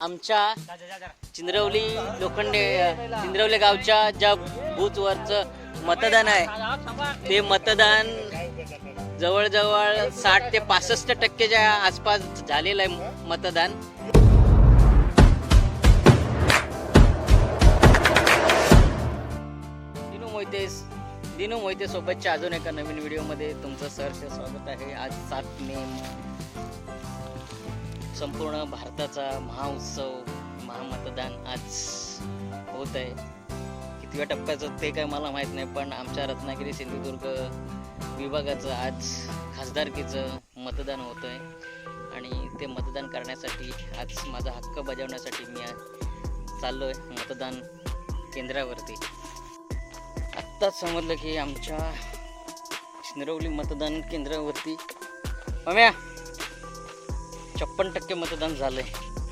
आमच्या चिंद्रवली लोखंडे चिंद्रवली गावच्या ज्या बूथवरचं मतदान आहे ते मतदान जवळजवळ साठ ते पासष्ट टक्केच्या आसपास झालेलं आहे मतदान. दिनू मोहिते दिनू मोहिते सोबतच्या अजून एका नवीन व्हिडिओमध्ये तुमचं सहर्ष स्वागत आहे. आज सात मे संपूर्ण भारताचा महाउत्सव महामतदान आज होत आहे. कितव्या टप्प्याचं ते काय मला माहीत नाही पण आमच्या रत्नागिरी सिंधुदुर्ग विभागाचं आज खासदारकीचं मतदान होतं आहे. आणि ते मतदान करण्यासाठी आज माझा हक्क बजावण्यासाठी मी आज चाललो आहे मतदान केंद्रावरती. आत्ताच समजलं की आमच्या शिंदरवली मतदान केंद्रावरती. मम्या छप्पन टक्के मतदान झालंय.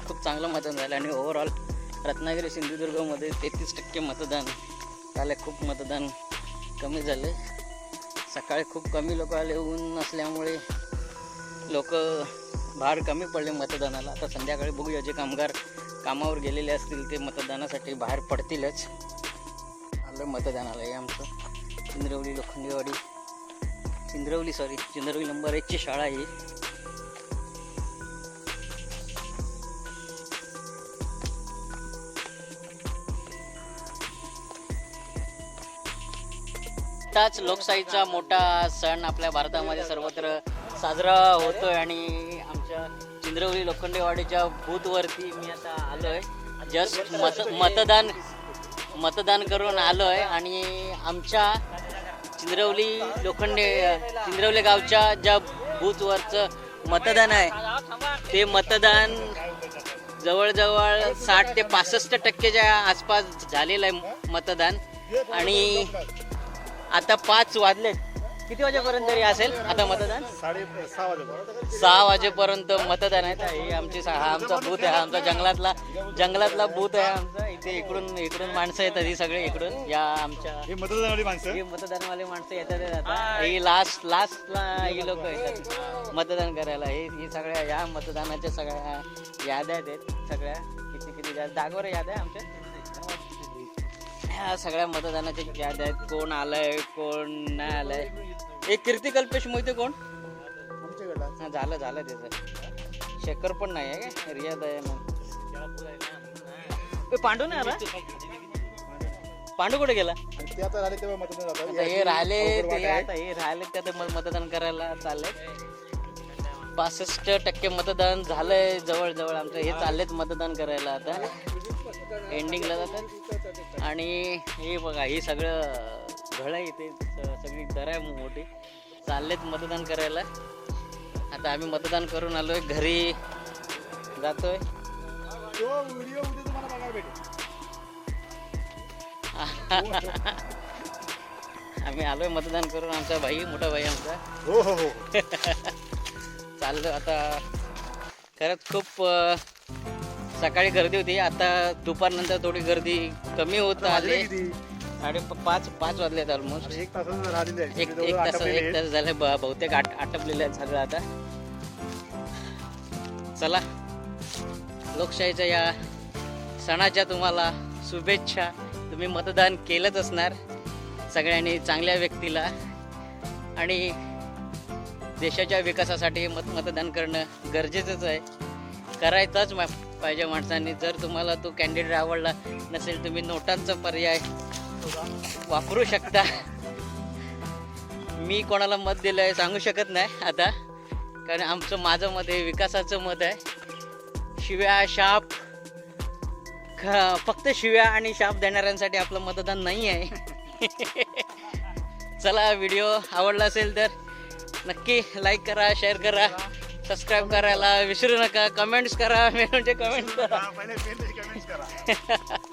खूप चांगलं मतदान झालं आणि ओव्हरऑल रत्नागिरी सिंधुदुर्गमध्ये तेहतीस टक्के मतदान. झालं खूप मतदान कमी झाले सकाळी खूप कमी लोक आले ऊन असल्यामुळे लोक बाहेर कमी पडले मतदानाला. आता संध्याकाळी बघूया जे कामगार कामावर गेलेले असतील ते मतदानासाठी बाहेर पडतीलच. आलं मतदानाला हे आमचं. चिंद्रवली लोखंडेवाडी. चिंद्रवली सॉरी चिंद्रवली नंबर एकची शाळा आहे आताच लोकशाहीचा मोठा सण आपल्या भारतामध्ये सर्वत्र साजरा होतोय आणि आमच्या चिंद्रवली लोखंडेवाडीच्या बूथवरती मी आता आलोय. जस्ट मत मतदान मतदान करून आलोय आणि आमच्या चिंद्रवली लोखंडे चिंद्रवली गावच्या ज्या बूथवरचं मतदान आहे ते मतदान जवळजवळ साठ ते पासष्ट टक्केच्या आसपास झालेलं आहे मतदान. आणि आता पाच वाजले किती वाजेपर्यंत तरी असेल आता मतदान साडे सहा वाजेपर्यंत सहा वाजेपर्यंत मतदान आहे तर हे आमची सा- हा आमचा बूथ आहे हा आमचा जंगलातला जंगलातला बूथ आहे आमचा इथे इकडून इकडून माणसं येतात ही सगळे इकडून या आमच्या हे मतदानवाली माणसं हे मतदानवाले माणसं येतात हे आता ही लास्ट लास्टला ही लोक येतात मतदान करायला हे ही सगळ्या या मतदानाच्या सगळ्या याद्या आहेत सगळ्या किती किती जा- जागेवर याद्या आहे आमच्या ह्या सगळ्या मतदानाच्या याद आहेत कोण आलंय कोण नाही आलंय. एक कीर्ती कल्पेश मोहिते कोण? हा झालं झालं त्याचं शेखर पण नाही आहे का रियाद आहे मग. ए, पांडू नाही आला? पांडू कुठे गेला? ते आता तेव्हा मतदान आता हे राहिले ते आता हे राहिले ते मतदान करायला चाललंय पासष्ट टक्के मतदान झालंय जवळ जवळ आमचं. हे चाललेत मतदान करायला आता. एंडिंगला जातात. आणि हे बघा हे सगळं घळ आहे इथे. सगळी दर आहे मोठी. चाललेत मतदान करायला. आता आम्ही मतदान करून आलोय. घरी जातोय. आम्ही आलोय मतदान करून. आमचा भाई मोठा भाई आमचा. हो हो हो. चाललं. आता खरंच खूप सकाळी गर्दी होती. आता दुपारनंतर थोडी गर्दी कमी होत वाजले आली. साडे पाच पाच वाजलेत ऑलमोस्ट एक आहे एक तास एक आहेत. तास झाले. बहुतेक आट आटपलेलं सगळं आता. चला. लोकशाहीच्या या सणाच्या तुम्हाला शुभेच्छा. तुम्ही मतदान केलंच असणार. सगळ्यांनी चांगल्या व्यक्तीला. आणि देशाच्या विकासासाठी मत मतदान करणं गरजेचंच आहे. करायचंच मा- पाहिजे माणसांनी. जर तुम्हाला तो कॅन्डिडेट आवडला नसेल तुम्ही नोटांचा पर्याय वापरू शकता. मी कोणाला मत दिलं आहे सांगू शकत नाही आता. कारण आमचं माझं मत हे विकासाचं मत आहे. शिव्या शाप. ख- फक्त शिव्या आणि शाप देणाऱ्यांसाठी आपलं मतदान नाही आहे चला व्हिडिओ आवडला असेल तर नक्की लाईक करा शेअर करा सबस्क्राईब करायला विसरू नका कमेंट्स करा म्हणजे कमेंट्स करा.